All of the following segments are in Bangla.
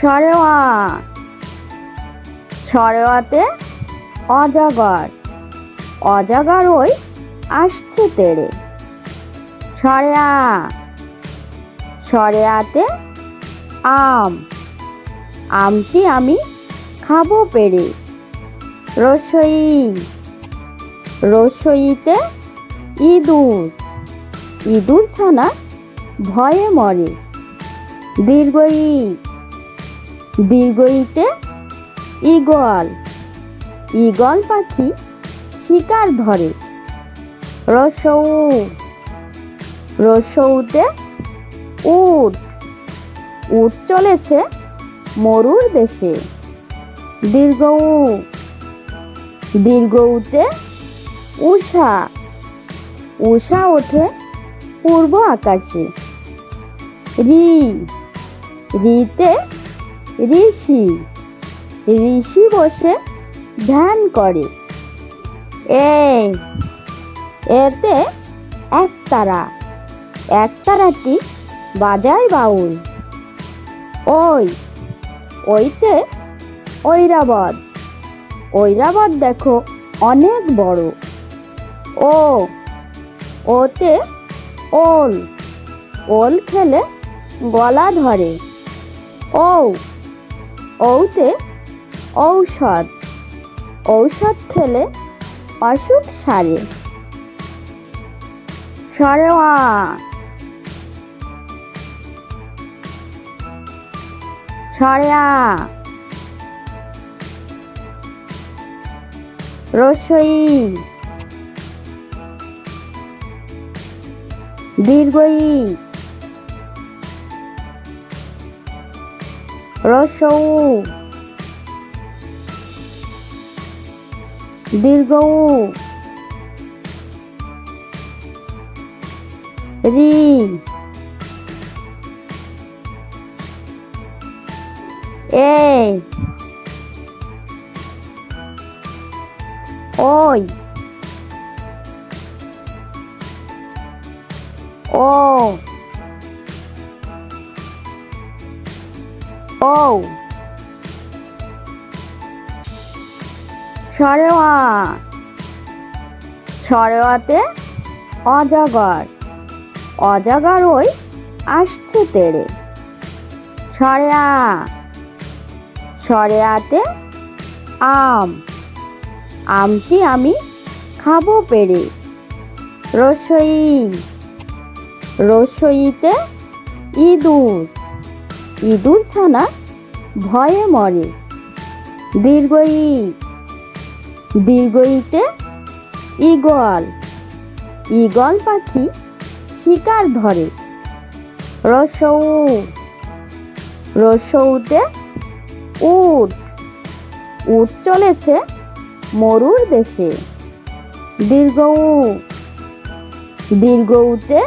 সরেওয়া সরেওয়াতে অজাগর। অজাগর ওই আসছে তেড়ে সরেয়া। সরেয়াতে আম। আমটি আমি খাব পেরে। রসই। রসইতে ইঁদুর। ইঁদুর ছানা ভয়ে মরে। দীর্ঘই দীর্ঘইতে ঈগল। ঈগল পাখি শিকার ধরে। রসৌ, রসৌতে উট। উট চলেছে মরুর দেশে। দীর্ঘ উ দীর্ঘউতে উষা উষা ওঠে পূর্ব আকাশে। রি, রিতে ঋষি। ঋষি বসে ধ্যান করে। এ এতে একতারা একতারাটি বাজায় বাউল। ওই, ওইতে ঐরাবত। ঐরাবত দেখো অনেক বড়। ও, ওতে ওল। ওল খেলে গলা ধরে। ও ঔতে ঔষধ। ঔষধ খেলে অসুখ সারে। সরেওয়া সরেয়া। রসই। দীর্ঘই। রসৌ দীর্ঘ উ, রি এ ওই ও ও। সরেওয়া। সরেওয়াতে অজাগর। অজাগর ওই আসছে তেড়ে সরেয়া। সরেয়াতে আম। আমটি আমি খাব পেরে। রসই। রসইতে ইঁদুর। ইঁদুর ছানা ভয়ে মরে। দীর্ঘ দীর্ঘই, দীর্ঘইতে ঈগল। ঈগল পাখি শিকার ধরে। রসৌ, রসৌতে উট উট চলেছে মরুর দেশে। দীর্ঘ দীর্ঘ দীর্ঘউতে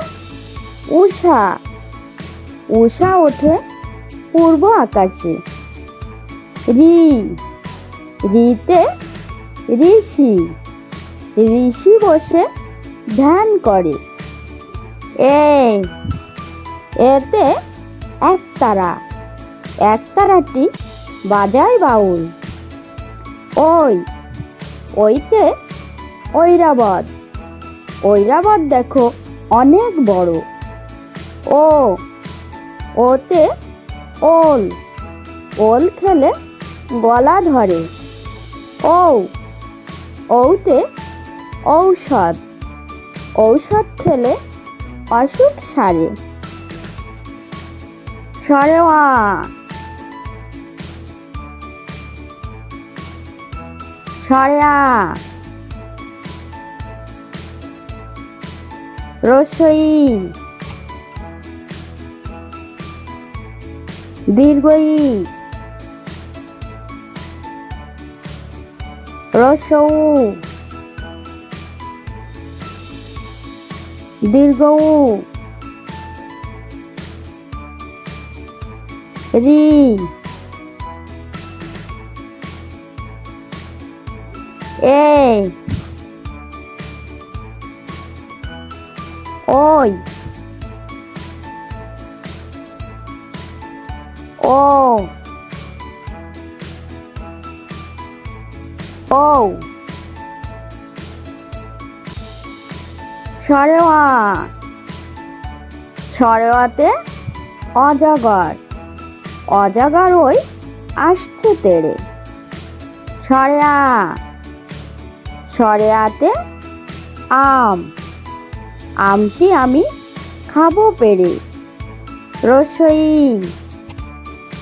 উষা উষা ওঠে পূর্ব আকাশে। রি, রিতে ঋষি ঋষি বসে ধ্যান করে। এ, এতে একতারা একতারাটি বাজায় বাউল। ওই, ওইতে ঐরাবত। ঐরাবত দেখো অনেক বড়। ও, ওতে ওল। ওল খেলে গলা ধরে। ও ঔতে ঔষধ। ঔষধ খেলে অসুখ সারে। সরেওয়া। সরেয়া। রসই। দীর্ঘই রসৌ। দীর্ঘ। উ, রি। এ। ওই। O O সরেওয়া। সরেওয়াতে অজাগর। অজাগর ওই আসছে তেড়ে সরেয়া। সরেয়াতে আম। আমটি আমি খাব পেরে। রসই।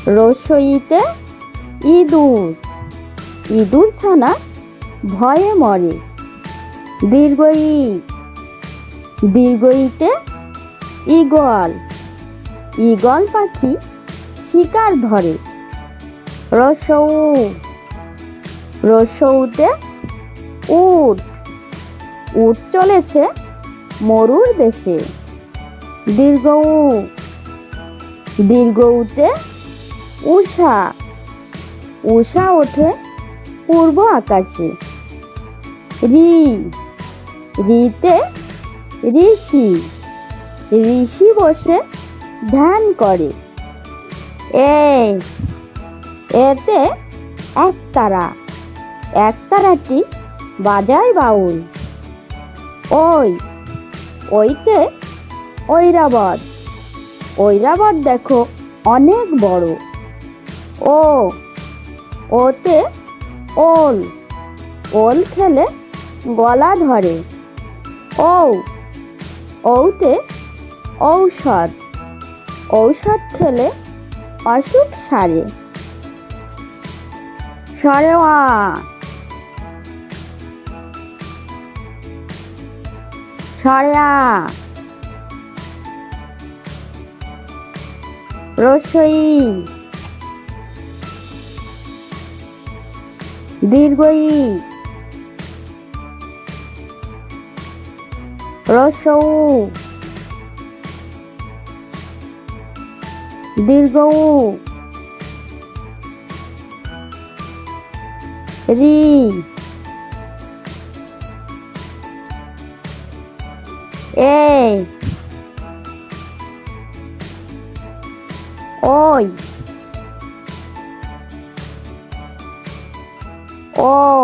রসইতে ইঁদুর। ইঁদুর ছানা ভয়ে মরে। দীর্ঘই দীর্ঘইতে ঈগল। ঈগল পাখি শিকার ধরে। রসৌ। রসৌতে উট। উট চলেছে মরুর দেশে। দীর্ঘ। দীর্ঘ দীর্ঘউতে উষা। উষা ওঠে পূর্ব আকাশে। রি। রিতে ঋষি। ঋষি বসে ধ্যান করে। এ এতে একতারা। একতারাটি বাজায় বাউল। ওই, ওইতে ঐরাবত। ঐরাবত দেখো অনেক বড়। ও, ওতে ওল ওল খেলে গলা ধরে। ও ঔতে ঔষধ ঔষধ খেলে অসুখ সারে। সরেওয়া। সরেয়া। রসই। দীর্ঘই রসৌ। দীর্ঘ রি। এ। ওই। ও